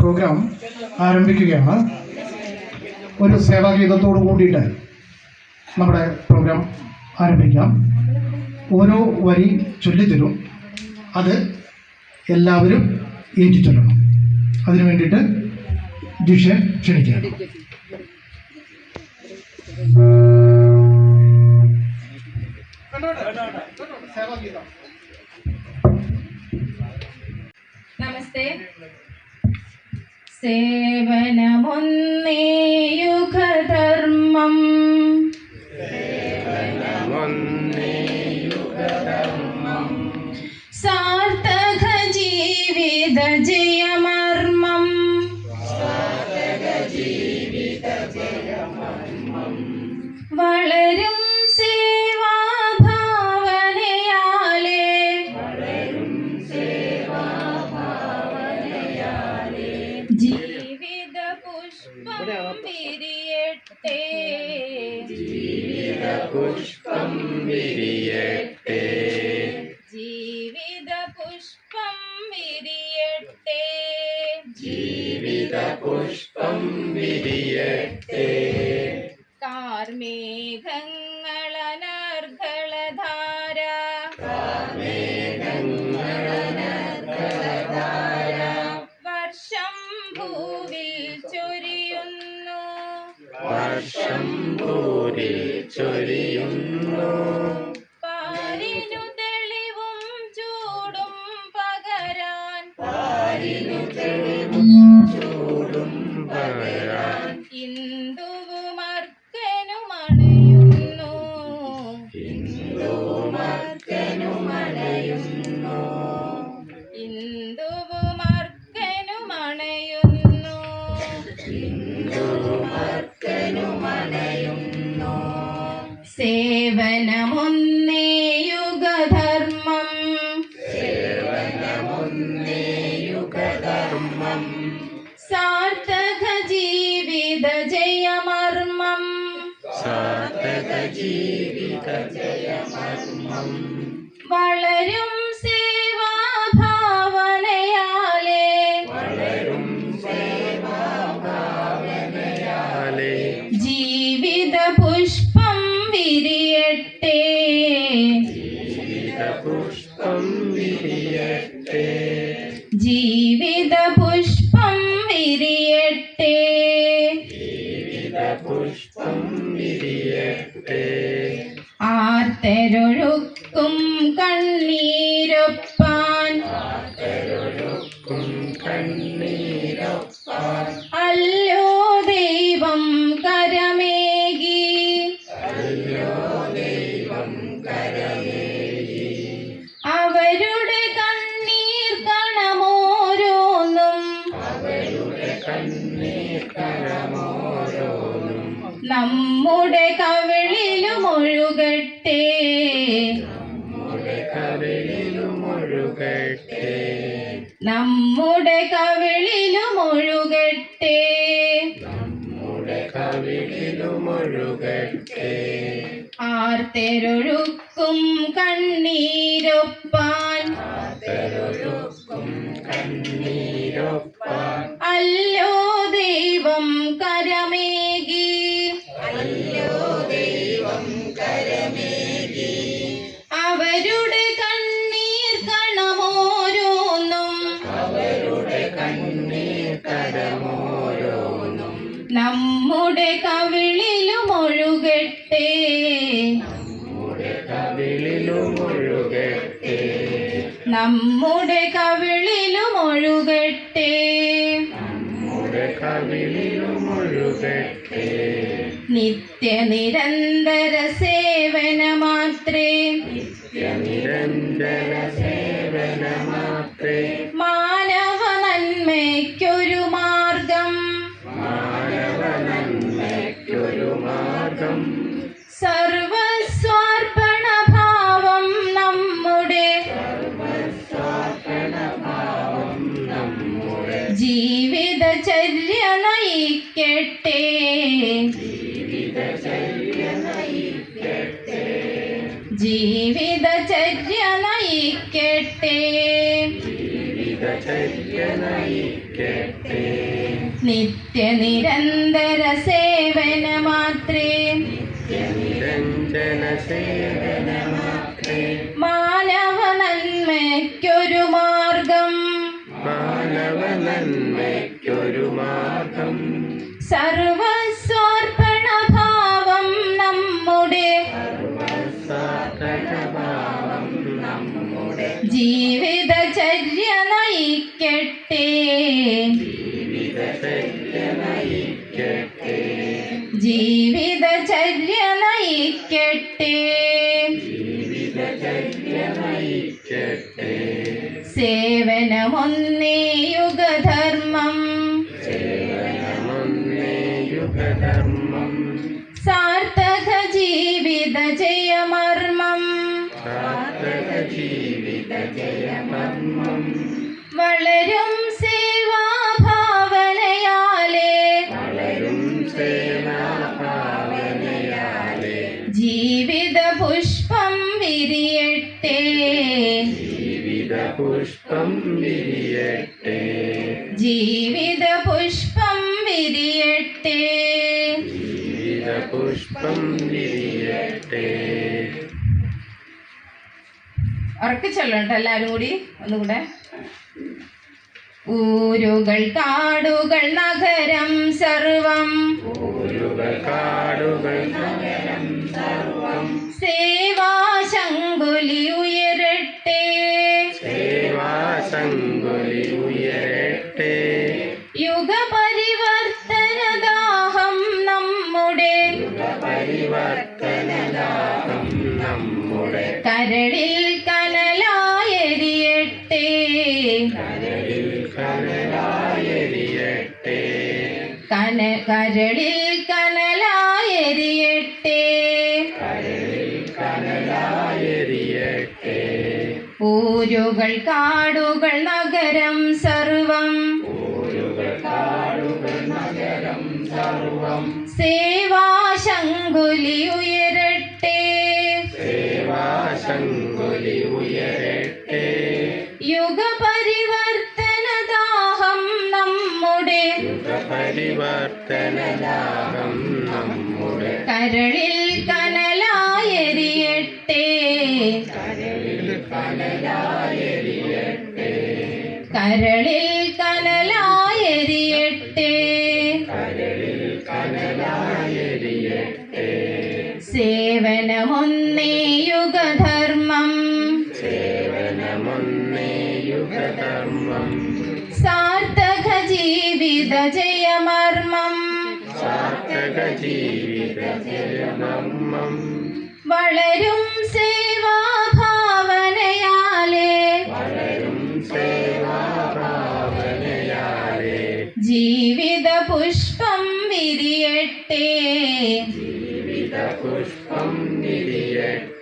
Programme ആരംഭിക്കുകയാണ്. ഒരു സേവാഗീതത്തോട് കൂടിയിട്ട് നമ്മുടെ പ്രോഗ്രാം ആരംഭിക്കാം. ഓരോ വരി ചൊല്ലിത്തരും. അത് എല്ലാവരും ഏറ്റി ചൊല്ലണം അതിനു വേണ്ടിയിട്ട് ജിഷെ ക്ഷണിക്കുകയാണ് സേവനമൊന്നേയുഗധർമ്മം സാർത്ഥക ജീവിത ജയമർമ്മം വളരും പുഷ്പം വിരിയട്ടെ. ജീവിത പുഷ്പം വിരിയട്ടെ. ജീവിത പുഷ്പം വിരിയട്ടെ. കാർമേഘങ്ങളനർഘളധാര Yumna. പുഷ്പം വിരിയട്ടെ ജീവിത നമ്മുടെ കവിളിലും ഒഴുകട്ടെ. നമ്മുടെ കവിളിലും ഒഴുകട്ടെ. ആർത്തരൊഴുക്കും കണ്ണീരൊപ്പാൻ അല്ലോ ദൈവം കരമേകി. അവരുടെ കണ്ണീർ കണമോരോന്നും. അവരുടെ കണ്ണീർ കരമോരോന്നും നമ്മുടെ കവിളിലും ഒഴുകട്ടെ നമ്മുടെ കവിളിലും ഒഴുകട്ടെ. നമ്മുടെ കവിളിലും ഒഴുകട്ടെ. നമ്മുടെ കവിളിലും നിത്യനിരന്തര സേവന മാത്രേ നിരന്തര സേവന മാത്രേ മാനവ നന്മയ്ക്കൊരു മാർഗം. മാനവ നന്മയ്ക്കൊരു മാർഗം. ജീവിതചര്യ ചര്യ നയിക്കട്ടെ നിത്യ നിരന്തര നിത്യനിരന്തര സേവന മാത്രേ മാനവ നന്മയ്ക്കൊരു മാർഗം. മാനവ നന്മയ്ക്കൊരു മാർഗം. സർവസ്വാർപ്പണഭാവം ജീവിതചര്യ നയിക്കട്ടെ ജീവിതചര്യ നയിക്കട്ടെ സേവനമൊന്നേ യുഗധർമ്മം ജീവിത വളരും സേവാഭാവനയാലേ. വളരും സേവാഭാവനയാലേ. ജീവിത പുഷ്പം വിരിയട്ടെ. ജീവിത പുഷ്പം വിരിയട്ടെ. ജീവിത പുഷ്പം വിരിയട്ടെ. ജീവിത പുഷ്പം വിരിയട്ടെ. ഉറക്കെ കേട്ടോ എല്ലാവരും കൂടി ഒന്നുകൂടെ. ഊരുകൾ കാടുകൾ നഗരം സർവം. സേവാശങ്കുലി ഉയരട്ടെ. സേവാശങ്കുലി കന കരളിൽ കനലായെരിയട്ടെ. ഊരുകൾ കാടുകൾ നഗരം സർവം. ഊരുകൾ കാടുകൾ നഗരം സർവം. സേവാശങ്കുലി ഉയരട്ടെ യുഗപരിവർത്തനദാഹം നമ്മുടെ കരളിൽ കനലായെരിയട്ടെ. കരളിൽ കനലായെരിയട്ടെ. കരളിൽ കനലായെരിയട്ടെ. കരളിൽ കനലായെരിയട്ടെ. സേവനമൊന്നേ യുഗധർമ്മം. സേവനമൊന്നേ യുഗധർമ്മം. സാർത്ഥക ജീവിത ജയമർമ്മം ജീവിത വളരും സേവാഭാവനയാലേ. വളരും സേവാഭാവനയാലേ. ജീവിത പുഷ്പം വിരിയട്ടെ. ജീവിത പുഷ്പം വിരിയട്ടെ.